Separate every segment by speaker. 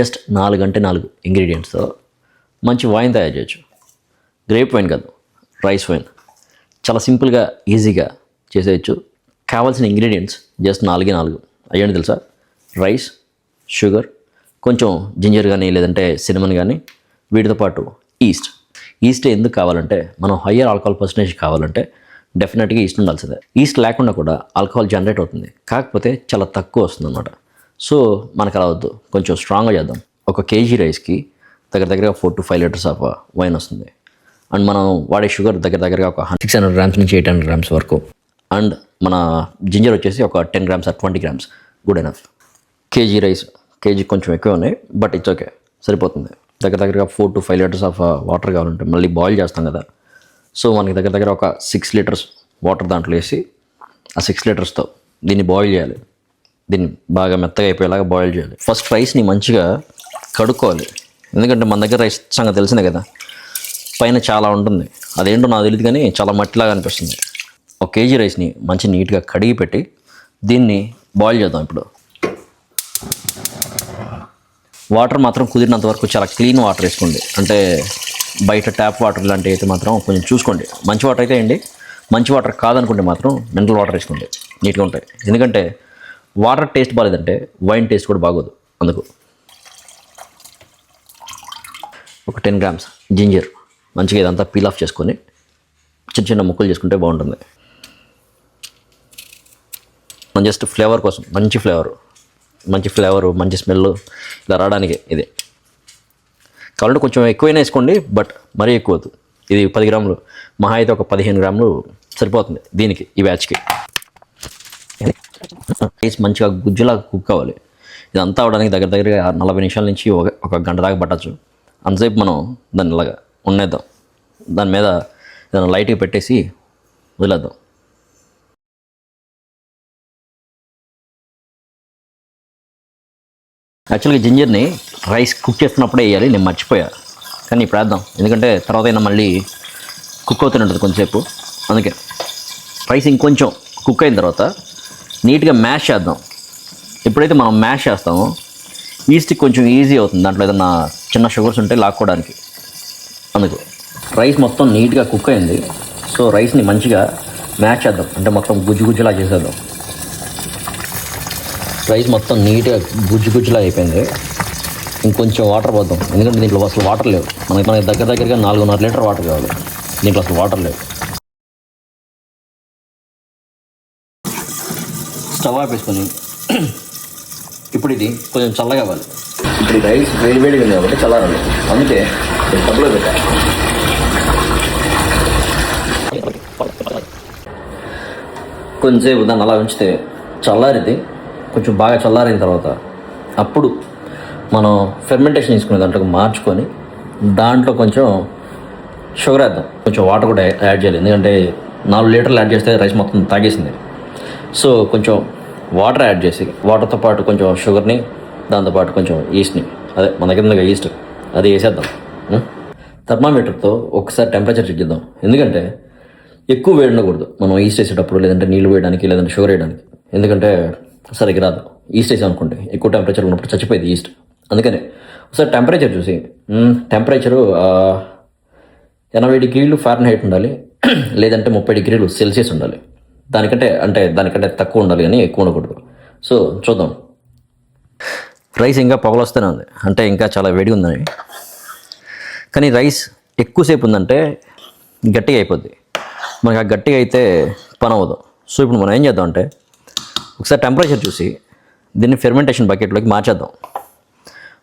Speaker 1: Just నాలుగు అంటే నాలుగు ఇంగ్రీడియంట్స్తో మంచి వైన్ తయారు చేయొచ్చు. గ్రేప్ వైన్ కాదు రైస్ వైన్ చాలా సింపుల్గా ఈజీగా చేసేయచ్చు. కావాల్సిన ఇంగ్రీడియంట్స్ జస్ట్ నాలుగే నాలుగు. అయ్యండి తెలుసా? రైస్ షుగర్ కొంచెం జింజర్ కానీ లేదంటే సినిమన్ కానీ వీటితో పాటు ఈస్ట్ ఈస్ట్ ఎందుకు కావాలంటే మనం హయ్యర్ ఆల్కహాల్ పర్సంటేజ్ కావాలంటే డెఫినెట్గా ఈస్ట్ ఉండాల్సిందే. ఈస్ట్ లేకుండా కూడా ఆల్కహాల్ జనరేట్ అవుతుంది. కాకపోతే చాలా తక్కువ వస్తుంది అన్నమాట సో మనకు అలా వద్దు కొంచెం స్ట్రాంగ్గా చేద్దాం. ఒక కేజీ రైస్కి దగ్గర దగ్గరగా four to five litres of wine వస్తుంది. అండ్ మనం వాడే షుగర్ దగ్గర దగ్గరగా ఒక సిక్స్ హండ్రెడ్ గ్రామ్స్ నుంచి ఎయిట్ హండ్రెడ్ గ్రామ్స్ వరకు. అండ్ మన జింజర్ వచ్చేసి ఒక ten grams or twenty grams good enough KG rice KG కొంచెం ఎక్కువ ఉన్నాయి బట్ ఇట్స్ ఓకే సరిపోతుంది. దగ్గర దగ్గరగా four to five litres of uh, water కావాలంటే మళ్ళీ బాయిల్ చేస్తాం కదా. సో మనకి దగ్గర దగ్గర ఒక సిక్స్ లీటర్స్ వాటర్ దాంట్లో వేసి ఆ సిక్స్ లీటర్స్తో దీన్ని బాయిల్ చేయాలి. దీన్ని బాగా మెత్తగా అయిపోయేలాగా బాయిల్ చేయాలి. ఫస్ట్ రైస్ని మంచిగా కడుక్కోవాలి. ఎందుకంటే మన దగ్గర రైస్ సంగతి తెలిసిందే కదా. పైన చాలా ఉంటుంది. అదేంటో నాకు తెలియదు కానీ చాలా మట్టిలాగా అనిపిస్తుంది. ఒక కేజీ రైస్ని మంచి నీట్గా కడిగి పెట్టి దీన్ని బాయిల్ చేద్దాం ఇప్పుడు. వాటర్ మాత్రం కుదిరినంత వరకు చాలా క్లీన్ వాటర్ వేసుకోండి. అంటే బయట ట్యాప్ వాటర్ లాంటివి అయితే మాత్రం కొంచెం చూసుకోండి. మంచి వాటర్ అయితే అండి మంచి వాటర్ కాదనుకుంటే మాత్రం మినరల్ వాటర్ వేసుకోండి. నీట్గా ఉంటాయి. ఎందుకంటే వాటర్ టేస్ట్ బాగాలేదంటే వైన్ టేస్ట్ కూడా బాగోదు అందుకు. ఒక టెన్ గ్రామ్స్ జింజర్. మంచిగా ఇదంతా పీల్ ఆఫ్ చేసుకొని చిన్న చిన్న ముక్కలు చేసుకుంటే బాగుంటుంది. మనం జస్ట్ ఫ్లేవర్ కోసం మంచి ఫ్లేవర్ మంచి ఫ్లేవర్ మంచి స్మెల్ ఇలా రావడానికి ఇది. కావాలంటే కొంచెం ఎక్కువైనా వేసుకోండి బట్ మరీ ఎక్కువ ఇది పది గ్రాములు మహా అయితే ఒక పదిహేను గ్రాములు సరిపోతుంది దీనికి ఈ బ్యాచ్కి రైస్ మంచిగా గుజ్జులా కుక్ అవ్వాలి. ఇదంతా అవడానికి దగ్గర దగ్గరగా నలభై నిమిషాల నుంచి ఒక ఒక గంట దాకా పట్టచ్చు. అంతసేపు మనం దాన్ని ఇలాగా ఉండేద్దాం. దాని మీద ఏదైనా లైట్గా పెట్టేసి వదిలేద్దాం. యాక్చువల్గా జింజర్ని రైస్ కుక్ చేస్తున్నప్పుడే వేయాలి నేను మర్చిపోయా. కానీ ఇప్పుడు వేద్దాం. ఎందుకంటే తర్వాత అయినా మళ్ళీ కుక్ అవుతూనే ఉంటుంది కొంచెంసేపు అందుకే రైస్ ఇంకొంచెం కుక్ అయిన తర్వాత నీట్గా మ్యాష్ చేద్దాం. ఎప్పుడైతే మనం మ్యాష్ చేస్తామో. ఈస్ట్ కొంచెం ఈజీ అవుతుంది. దాంట్లో ఏదన్నా చిన్న షుగర్స్ ఉంటే లాక్కోవడానికి. అందుకు. రైస్ మొత్తం నీట్గా కుక్ అయింది. సో రైస్ని మంచిగా మ్యాష్ చేద్దాం. అంటే మొత్తం గుజ్జు గుజ్జులా చేసేద్దాం. రైస్ మొత్తం నీట్గా గుజ్జు గుజ్జులా అయిపోయింది. ఇంకొంచెం వాటర్ పోద్దాం. ఎందుకంటే దీంట్లో అసలు వాటర్ లేవు. మనకి మనకి దగ్గర దగ్గరగా నాలుగున్నర లీటర్ వాటర్ కావాలి. దీంట్లో అసలు వాటర్ లేవు. స్టవ్ ఆపేసుకొని ఇప్పుడు ఇది కొంచెం చల్లగా అవ్వాలి. ఇప్పుడు రైస్ వేడి వేడిగా ఉంది కాబట్టి చల్లారాలి. అందుకే నేను కప్పులో పెట్టా. కొంచెంసేపు దాన్ని అలా ఉంచితే చల్లారితే కొంచెం బాగా చల్లారిన తర్వాత అప్పుడు మనం ఫెర్మెంటేషన్ తీసుకునే దాంట్లో మార్చుకొని దాంట్లో కొంచెం షుగర్ వేద్దాం. కొంచెం వాటర్ కూడా యాడ్ చేయాలి. ఎందుకంటే నాలుగు లీటర్లు యాడ్ చేస్తే రైస్ మొత్తం తాగేసింది. సో కొంచెం వాటర్ యాడ్ చేసి వాటర్తో పాటు కొంచెం షుగర్ని దాంతోపాటు కొంచెం ఈస్ట్ని అదే మన దగ్గర ఉందిగా ఈస్ట్ అది వేసేద్దాం. థర్మామీటర్తో ఒకసారి టెంపరేచర్ చెక్ చేద్దాం. ఎందుకంటే ఎక్కువ వేడి ఉండకూడదు. మనం ఈస్ట్ వేసేటప్పుడు లేదంటే నీళ్ళు వేయడానికి లేదంటే షుగర్ వేయడానికి. ఎందుకంటే సరిగ్గా రాదు. ఈస్ట్ వేసాం అనుకోండి ఎక్కువ టెంపరేచర్ ఉన్నప్పుడు చచ్చిపోయింది ఈస్ట్ అందుకనే ఒకసారి టెంపరేచర్ చూసి టెంపరేచరు ఎనభై డిగ్రీలు ఫారెన్ హైట్ ఉండాలి లేదంటే ముప్పై డిగ్రీలు సెల్సియస్ ఉండాలి. దానికంటే అంటే దానికంటే తక్కువ ఉండాలి కానీ ఎక్కువ ఉండకూడదు. సో చూద్దాం. రైస్ ఇంకా పొగలొస్తూనే ఉంది. అంటే ఇంకా చాలా వేడి ఉందని. కానీ రైస్ ఎక్కువసేపు ఉందంటే గట్టిగా అయిపోద్ది. మనకి ఆ గట్టిగా అయితే పని అవ్వదు. సో ఇప్పుడు మనం ఏం చేద్దాం అంటే ఒకసారి టెంపరేచర్ చూసి దీన్ని ఫెర్మెంటేషన్ బకెట్లోకి మార్చేద్దాం.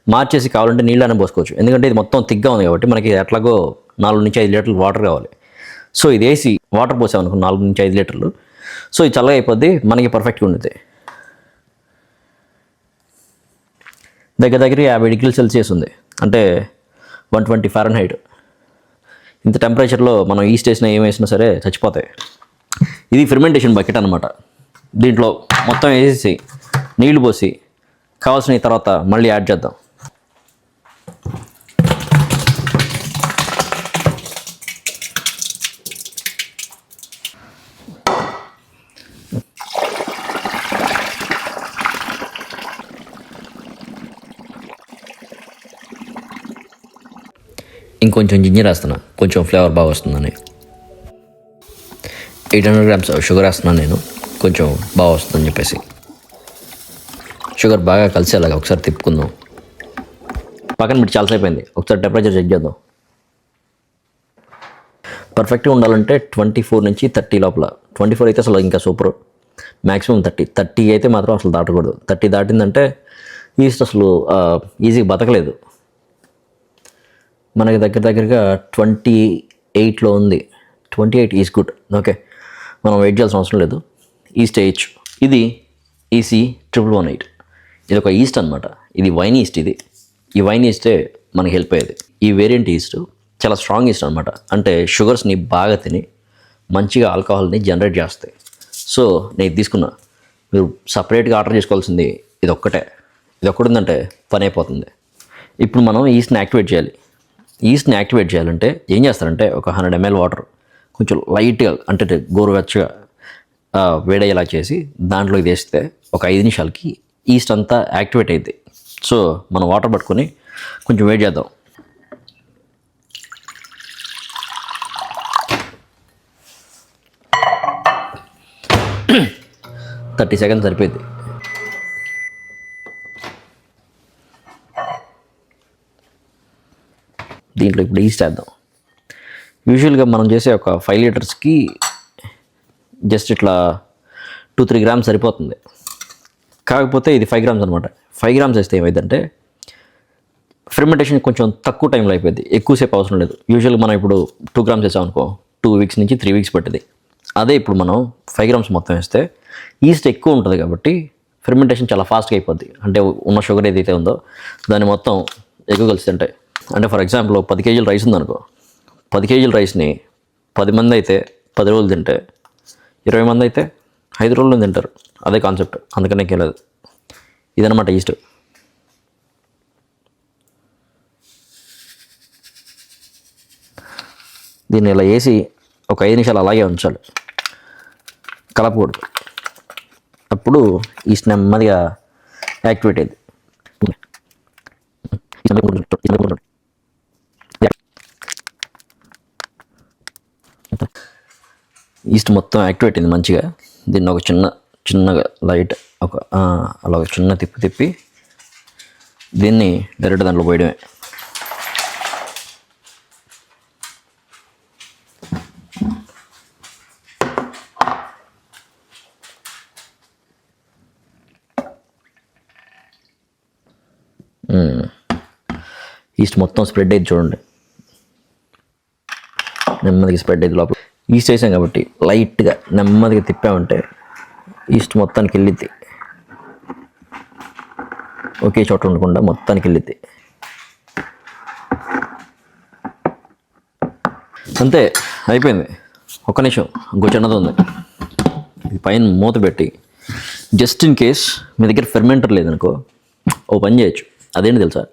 Speaker 1: మార్చేసి కావాలంటే నీళ్ళనే పోసుకోవచ్చు. ఎందుకంటే ఇది మొత్తం తిగ్గా ఉంది కాబట్టి మనకి ఎట్లాగో నాలుగు నుంచి ఐదు లీటర్లు వాటర్ కావాలి. సో ఇది వేసి వాటర్ పోసామనుకో నాలుగు నుంచి ఐదు లీటర్లు. సో ఇది చల్లగా అయిపోద్ది మనకి పర్ఫెక్ట్గా ఉంటుంది దగ్గర దగ్గర యాభై డిగ్రీల సెల్సియస్ ఉంది. అంటే వన్ ట్వంటీ ఫారెన్ హైట్ ఇంత టెంపరేచర్లో మనం ఈస్ట్ వేసినా ఏం వేసినా సరే చచ్చిపోతాయి. ఇది ఫెర్మెంటేషన్ బకెట్ అనమాట దీంట్లో మొత్తం వేసేసి నీళ్ళు పోసి కావాల్సిన తర్వాత మళ్ళీ యాడ్ చేద్దాం. ఇంకొంచెం జింజర్ వేస్తున్నా. కొంచెం ఫ్లేవర్ బాగా వస్తుందని. ఎయిట్ హండ్రెడ్ గ్రామ్స్ షుగర్ వేస్తున్నాను నేను. కొంచెం బాగా వస్తుందని చెప్పేసి. షుగర్ బాగా కలిసేలాగా ఒకసారి తిప్పుకుందాం. పక్కన పెట్టి చాలాసేపు అయింది. ఒకసారి టెంపరేచర్ చెక్ చేద్దాం. పర్ఫెక్ట్గా ఉండాలంటే ట్వంటీ ఫోర్ నుంచి థర్టీ లోపల. ట్వంటీ ఫోర్ అయితే అసలు ఇంకా సూపర్. Maximum thirty. థర్టీ అయితే మాత్రం అసలు దాటకూడదు. థర్టీ దాటిందంటే ఈస్ట్ అసలు ఈజీగా బతకలేదు. మనకి దగ్గర దగ్గరగా ట్వంటీ ఎయిట్లో ఉంది. Twenty eight is good okay మనం వెయిట్ చేయాల్సిన అవసరం లేదు. ఈస్ట్ ఏహెచ్ ఇది ఈసీ ట్రిపుల్ వన్ ఎయిట్ ఇది ఒక ఈస్ట్ అనమాట ఇది వైన్ ఈస్ట్ ఇది. ఈ వైన్ ఈస్టే మనకి హెల్ప్ అయ్యేది. ఈ వేరియంట్ ఈస్ట్ చాలా స్ట్రాంగ్ ఈస్ట్ అనమాట అంటే షుగర్స్ని బాగా తిని మంచిగా ఆల్కహాల్ని జనరేట్ చేస్తాయి. సో నేను తీసుకున్నా. మీరు సపరేట్గా ఆర్డర్ చేసుకోవాల్సింది ఇది ఒక్కటే ఇది ఒక్కటి ఉందంటే పని అయిపోతుంది. ఇప్పుడు మనం ఈస్ట్ని యాక్టివేట్ చేయాలి. ఈస్ట్ని యాక్టివేట్ చేయాలంటే ఏం చేస్తారంటే ఒక హండ్రెడ్ ఎంఎల్ వాటర్ కొంచెం లైట్గా అంటే గోరువెచ్చగా వేడయ్యేలా చేసి దాంట్లో ఇది వేస్తే ఒక ఐదు నిమిషాలకి ఈస్ట్ అంతా యాక్టివేట్ అయింది సో మనం వాటర్ పట్టుకొని కొంచెం వేడి చేద్దాం. థర్టీ సెకండ్స్ సరిపోయింది దీంట్లో ఇప్పుడు ఈస్ట్ వేద్దాం యూజువల్గా మనం చేసే ఒక ఫైవ్ లీటర్స్కి జస్ట్ ఇట్లా టూ త్రీ గ్రామ్స్ సరిపోతుంది. కాకపోతే ఇది ఫైవ్ గ్రామ్స్ అనమాట ఫైవ్ గ్రామ్స్ వేస్తే ఏమైందంటే ఫెర్మెంటేషన్ కొంచెం తక్కువ టైంలో అయిపోయింది. ఎక్కువసేపు అవసరం లేదు. యూజువల్గా మనం ఇప్పుడు టూ గ్రామ్స్ వేసామనుకో టూ వీక్స్ నుంచి త్రీ వీక్స్ పట్టింది. అదే ఇప్పుడు మనం ఫైవ్ గ్రామ్స్ మొత్తం వేస్తే ఈస్ట్ ఎక్కువ ఉంటుంది కాబట్టి ఫెర్మెంటేషన్ చాలా ఫాస్ట్గా అయిపోద్ది. అంటే ఉన్న షుగర్ ఏదైతే ఉందో దాన్ని మొత్తం ఎక్కువ కలిసి తింటాయి. అంటే ఫర్ ఎగ్జాంపుల్ పది కేజీల రైస్ ఉందనుకో పది కేజీల రైస్ని పది మంది అయితే పది రోజులు తింటే ఇరవై మంది అయితే ఐదు రోజులు తింటారు. అదే కాన్సెప్ట్ అందుకనే లేదు. ఇదనమాట ఈస్ట్ దీన్ని ఇలా వేసి ఒక ఐదు నిమిషాలు అలాగే ఉంచాలి. కలపకూడదు. అప్పుడు ఈస్ట్ నెమ్మదిగా యాక్టివేట్ అయింది ఈస్ట్ మొత్తం యాక్టివేట్ అయింది మంచిగా. దీన్ని ఒక చిన్న చిన్నగా లైట్ ఒక అలా ఒక చిన్న తిప్పి తిప్పి దీన్ని డైరెక్ట్ దాంట్లో పోయడమే. ఈస్ట్ మొత్తం స్ప్రెడ్ అయ్యింది చూడండి. నెమ్మదిగా స్ప్రెడ్ అయ్యింది లోపల. ఈస్ట్ వేసాం కాబట్టి లైట్గా నెమ్మదిగా తిప్పామంటే ఈస్ట్ మొత్తానికి వెళ్ళిద్ది. ఒకే చోట ఉండకుండా మొత్తానికి వెళ్ళిద్ది. అంతే అయిపోయింది. ఒక్క నిమిషం ఇంకో చిన్నది ఉంది. ఇది పైన మూత పెట్టి జస్ట్ ఇన్ కేస్ మీ దగ్గర ఫెర్మెంటర్ లేదనుకో ఓ పని చేయొచ్చు. అదేంటి తెలుసా?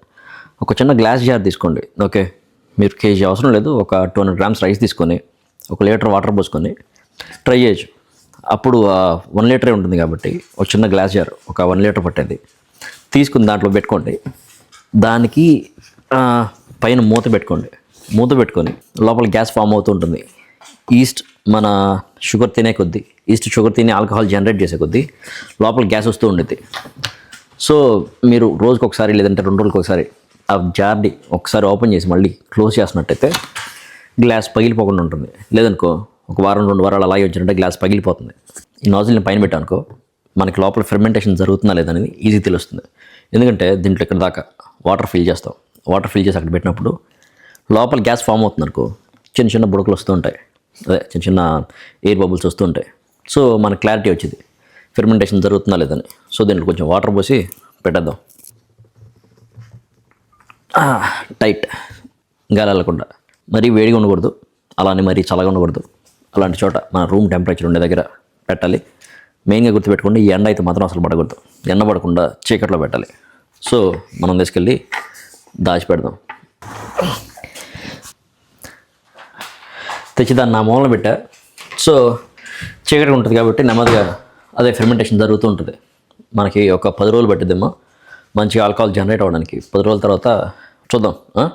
Speaker 1: ఒక చిన్న గ్లాస్ జార్ తీసుకోండి. ఓకే మీరు కేజీ అవసరం లేదు. ఒక టూ హండ్రెడ్ గ్రామ్స్ రైస్ తీసుకొని ఒక లీటర్ వాటర్ పోసుకొని ట్రై చేయొచ్చు. అప్పుడు వన్ లీటరే ఉంటుంది కాబట్టి ఒక చిన్న గ్లాస్ జార్ ఒక వన్ లీటర్ పట్టేది. తీసుకుని దాంట్లో పెట్టుకోండి. దానికి పైన మూత పెట్టుకోండి. మూత పెట్టుకొని లోపల గ్యాస్ ఫామ్ అవుతూ ఉంటుంది. ఈస్ట్ మన షుగర్ తినే కొద్దీ ఈస్ట్ షుగర్ తినే ఆల్కహాల్ జనరేట్ చేసే కొద్దీ లోపల గ్యాస్ వస్తూ ఉండేది సో మీరు రోజుకి ఒకసారి లేదంటే రెండు రోజులకి ఒకసారి ఆ జార్ని ఒకసారి ఓపెన్ చేసి మళ్ళీ క్లోజ్ చేసినట్టయితే గ్లాస్ పగిలిపోకుండా ఉంటుంది. లేదనుకో ఒక వారం రెండు వారాలు అలాగే వచ్చినట్టే గ్లాస్ పగిలిపోతుంది. ఈ నాజిల్ని పైన పెట్టానుకో మనకి లోపల ఫెర్మెంటేషన్ జరుగుతుందా లేదనేది ఈజీ తెలుస్తుంది. ఎందుకంటే దీంట్లో ఇక్కడ దాకా వాటర్ ఫిల్ చేస్తాం. వాటర్ ఫిల్ చేసి అక్కడ పెట్టినప్పుడు లోపల గ్యాస్ ఫామ్ అవుతుంది అనుకో చిన్న చిన్న బుడకలు వస్తూ ఉంటాయి. అదే చిన్న చిన్న ఎయిర్ బబుల్స్ వస్తూ ఉంటాయి. సో మనకు క్లారిటీ వచ్చింది. ఫెర్మెంటేషన్ జరుగుతుందా లేదని సో దీంట్లో కొంచెం వాటర్ పోసి పెట్టేద్దాం. టైట్. గాలి వెళ్ళకుండా. మరీ వేడిగా ఉండకూడదు. అలానే మరీ చల్లగా ఉండకూడదు. అలాంటి చోట మన రూమ్ టెంపరేచర్ ఉండే దగ్గర పెట్టాలి. మెయిన్గా గుర్తుపెట్టుకోండి ఈ ఎండ అయితే మాత్రం అసలు పడకూడదు. ఎండ పడకుండా చీకట్లో పెట్టాలి. సో మనం తీసుకెళ్ళి దాచి పెడదాం. తెచ్చి దాన్ని నా మూలన పెట్టా. సో చీకటిగా ఉంటుంది కాబట్టి నెమ్మదిగా అదే ఫెర్మెంటేషన్ జరుగుతూ ఉంటుంది. మనకి ఒక పది రోజులు పట్టిద్దేమో. మంచిగా ఆల్కహాల్ జనరేట్ అవ్వడానికి. పది రోజుల తర్వాత చూద్దాం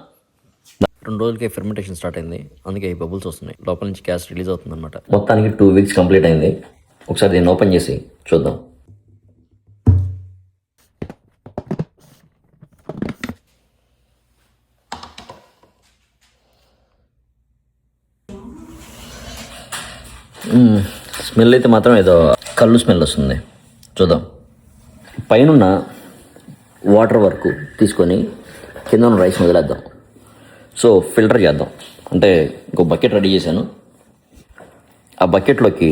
Speaker 1: రెండు రోజులకి ఫెర్మెంటేషన్ స్టార్ట్ అయింది. అందుకే ఈ బబుల్స్ వస్తున్నాయి. లోపల నుంచి గ్యాస్ రిలీజ్ అవుతుంది అనమాట మొత్తానికి టూ వీక్స్ కంప్లీట్ అయింది. ఒకసారి దీన్ని ఓపెన్ చేసి చూద్దాం. స్మెల్ అయితే మాత్రం ఏదో కళ్ళు స్మెల్ వస్తుంది. చూద్దాం. పైన వాటర్ వర్క్ తీసుకొని కింద ఉన్న రైస్ వదిలేద్దాం సో ఫిల్టర్ చేద్దాం. అంటే ఇంకో బకెట్ రెడీ చేశాను. ఆ బకెట్లోకి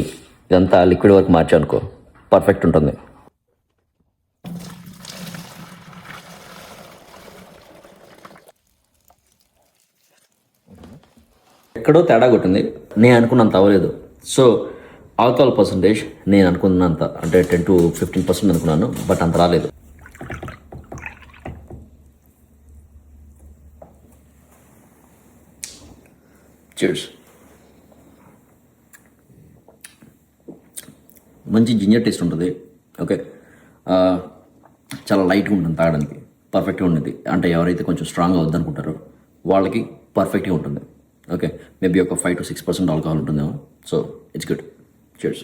Speaker 1: ఇదంతా లిక్విడ్ వర్క్ మార్చానుకో. పర్ఫెక్ట్ ఉంటుంది. ఎక్కడో తేడా కొట్టింది. నేను అనుకున్నంత అవ్వలేదు. సో ఆల్కహాల్ పర్సంటేజ్ నేను అనుకున్నంత అంటే టెన్ టు ఫిఫ్టీన్ పర్సెంట్ అనుకున్నాను బట్ అంత రాలేదు. చిర్స్ మంచి జింజర్ టేస్ట్ ఉంటుంది. ఓకే చాలా లైట్గా ఉంటుంది తాగడానికి. పర్ఫెక్ట్గా ఉంటుంది అంటే ఎవరైతే కొంచెం స్ట్రాంగ్ అవుద్దనుకుంటారో వాళ్ళకి పర్ఫెక్ట్గా ఉంటుంది. ఓకే మేబీ ఒక five to six percent alcohol ఉంటుందేమో. So it's good cheers